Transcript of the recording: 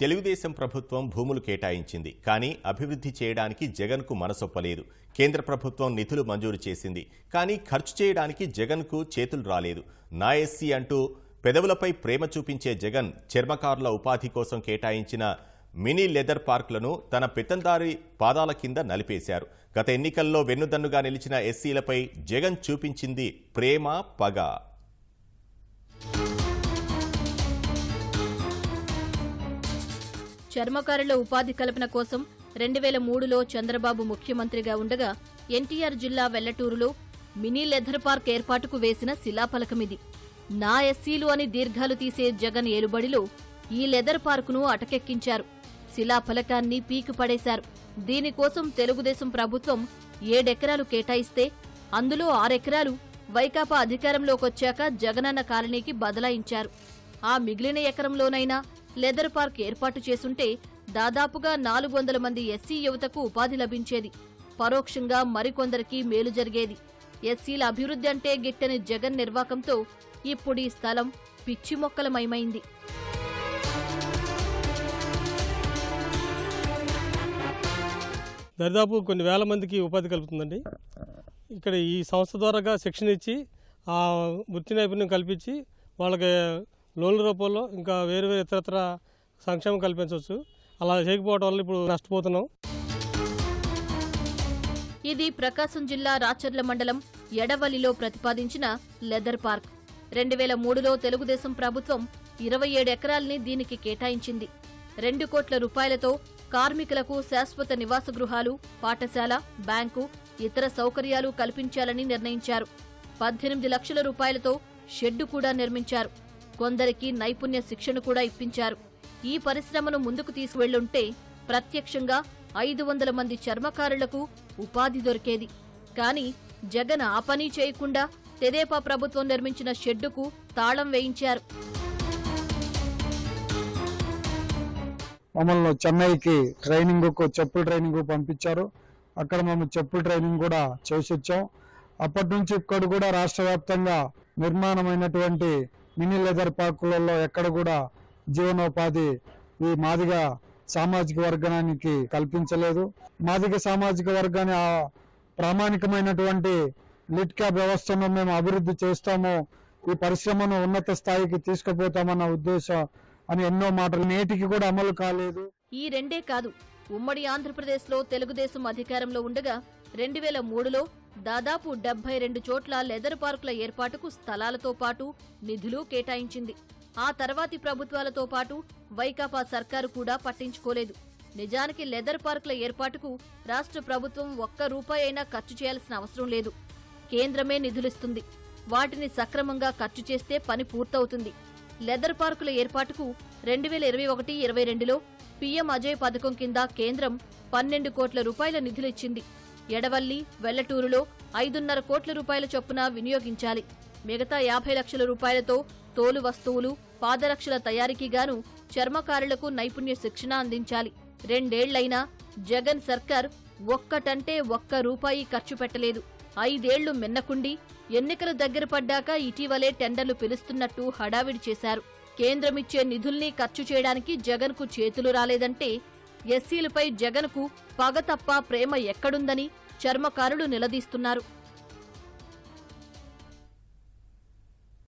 తెలుగుదేశం ప్రభుత్వం భూములు కేటాయించింది కానీ అభివృద్ధి చేయడానికి జగన్కు మనసొప్పలేదు. కేంద్ర ప్రభుత్వం నిధులు మంజూరు చేసింది కానీ ఖర్చు చేయడానికి జగన్కు చేతులు రాలేదు. నా ఎస్సీ అంటూ పెదవులపై ప్రేమ చూపించే జగన్ చర్మకారుల ఉపాధి కోసం కేటాయించిన మినీ లెదర్ పార్కులను తన పితందారి పాదాల కింద నలిపేశారు. గత ఎన్నికల్లో వెన్నుదన్నుగా నిలిచిన ఎస్సీలపై జగన్ చూపించింది ప్రేమ పగ. చర్మకారుల ఉపాధి కల్పన కోసం రెండు వేల మూడులో చంద్రబాబు ముఖ్యమంత్రిగా ఉండగా ఎన్టీఆర్ జిల్లా వెల్లటూరులో మినీ లెదర్ పార్క్ ఏర్పాటుకు వేసిన శిలాఫలకమిది నా ఎస్సీలు అని దీర్ఘాలు తీసే జగన్ ఏలుబడిలో ఈ లెదర్ పార్కును అటకెక్కించారు. శిలాఫలకాన్ని పీకి పడేశారు. దీనికోసం తెలుగుదేశం ప్రభుత్వం ఏడెకరాలు కేటాయిస్తే అందులో ఆరెకరాలు వైకాపా అధికారంలోకొచ్చాక జగనన్న కాలనీకి బదలాయించారు. ఆ మిగిలిన ఎకరంలోనైనా లెదర్ పార్క్ ఏర్పాటు చేసుంటే దాదాపుగా నాలుగు వందల మంది ఎస్సీ యువతకు ఉపాధి లభించేది. పరోక్షంగా మరికొందరికి మేలు జరిగేది. ఎస్సీల అభివృద్ధి అంటే గిట్టని జగన్ నిర్వాకంతో ఇప్పుడు ఈ స్థలం పిచ్చి మొక్కలమయమైంది. దరిదాపు కొన్ని వేల మందికి ఉపాధి కలుగుతుందండి ఇక్కడ ఈ సంస్థ ద్వారాగా శిక్షణ ఇచ్చి ఆ వృత్తి నైపుణ్యం కల్పించి వాళ్ళకి లోన్ల రూపంలో ఇంకా వేరు వేరు ఇతరత్ర సంక్షేమం కల్పించవచ్చు. అలా చేయకపోవడం వల్ల ఇప్పుడు నష్టపోతున్నాం. ఇది ప్రకాశం జిల్లా రాచర్ల మండలం ఎడవలిలో ప్రతిపాదించిన లెదర్ పార్క్. రెండు వేల మూడులో తెలుగుదేశం ప్రభుత్వం ఇరవై ఏడు ఎకరాల్ని దీనికి కేటాయించింది. రెండు కోట్ల రూపాయలతో కార్మికులకు శాశ్వత నివాస గృహాలు పాఠశాల బ్యాంకు ఇతర సౌకర్యాలు కల్పించాలని నిర్ణయించారు. పద్దెనిమిది లక్షల రూపాయలతో షెడ్డు కూడా నిర్మించారు. కొందరికి నైపుణ్య శిక్షణ కూడా ఇప్పించారు. ఈ పరిశ్రమను ముందుకు తీసుకువెళ్ళుంటే ప్రత్యక్షంగా ఐదు వందల మంది చర్మకారులకు ఉపాధి దొరికేది. కానీ జగన్ ఆ పని చేయకుండా తెదేపా ప్రభుత్వం నిర్మించిన షెడ్డుకు తాళం వేయించారు. మమ్మల్ని చెన్నైకి ట్రైనింగ్ చెప్పుల ట్రైనింగ్ పంపించారు. అక్కడ మేము చెప్పుల ట్రైనింగ్ కూడా చేసి వచ్చాం అప్పటి నుంచి ఇక్కడ కూడా రాష్ట్ర వ్యాప్తంగా నిర్మాణమైనటువంటి మినీ లెదర్ పార్కులలో ఎక్కడ కూడా జీవనోపాధి ఈ మాదిగ సామాజిక వర్గానికి కల్పించలేదు. మాదిగ సామాజిక వర్గాన్ని ప్రామాణికమైనటువంటి లిట్ క్యాబ్ వ్యవస్థను మేము అభివృద్ధి చేస్తాము ఈ పరిశ్రమను ఉన్నత స్థాయికి తీసుకుపోతామన్న ఉద్దేశం అని ఎన్నో మాటలు నేటికి కూడా అమలు కాలేదు. ఈ రెండే కాదు ఉమ్మడి ఆంధ్రప్రదేశ్లో తెలుగుదేశం అధికారంలో ఉండగా రెండు వేల మూడులో దాదాపు డెబ్బై రెండు చోట్ల లెదర్ పార్కుల ఏర్పాటుకు స్థలాలతో పాటు నిధులు కేటాయించింది. ఆ తర్వాతి ప్రభుత్వాలతో పాటు వైకాపా సర్కారు కూడా పట్టించుకోలేదు. నిజానికి లెదర్ పార్కుల ఏర్పాటుకు రాష్ట్ర ప్రభుత్వం ఒక్క రూపాయి అయినా ఖర్చు చేయాల్సిన అవసరం లేదు. కేంద్రమే నిధులిస్తుంది. వాటిని సక్రమంగా ఖర్చు చేస్తే పని పూర్తవుతుంది. లెదర్ పార్కుల ఏర్పాటుకు రెండు వేల ఇరవై ఒకటి ఇరవై రెండులో పీఎం అజయ్ పథకం కింద కేంద్రం పన్నెండు కోట్ల రూపాయల నిధులిచ్చింది. ఎడవల్లి వెల్లటూరులో ఐదున్నర కోట్ల రూపాయల చొప్పున వినియోగించాలి. మిగతా యాభై లక్షల రూపాయలతో తోలు వస్తువులు పాదరక్షల తయారీకిగాను చర్మకారులకు నైపుణ్య శిక్షణ అందించాలి. రెండేళ్ళైనా జగన్ సర్కార్ ఒక్కటంటే ఒక్క రూపాయి ఖర్చు పెట్టలేదు. ఐదేళ్ళు మిన్నకుండి ఎన్నికలు దగ్గర పడ్డాక ఇటీవలే టెండర్లు పిలుస్తున్నట్టు హడావిడి చేశారు. కేంద్రం ఇచ్చే నిధుల్ని ఖర్చు చేయడానికి జగన్కు చేతులు రాలేదంటే ఎస్సీలపై జగన్కు పగ తప్ప ప్రేమ ఎక్కడుందని చర్మకారులు నిలదీస్తున్నారు.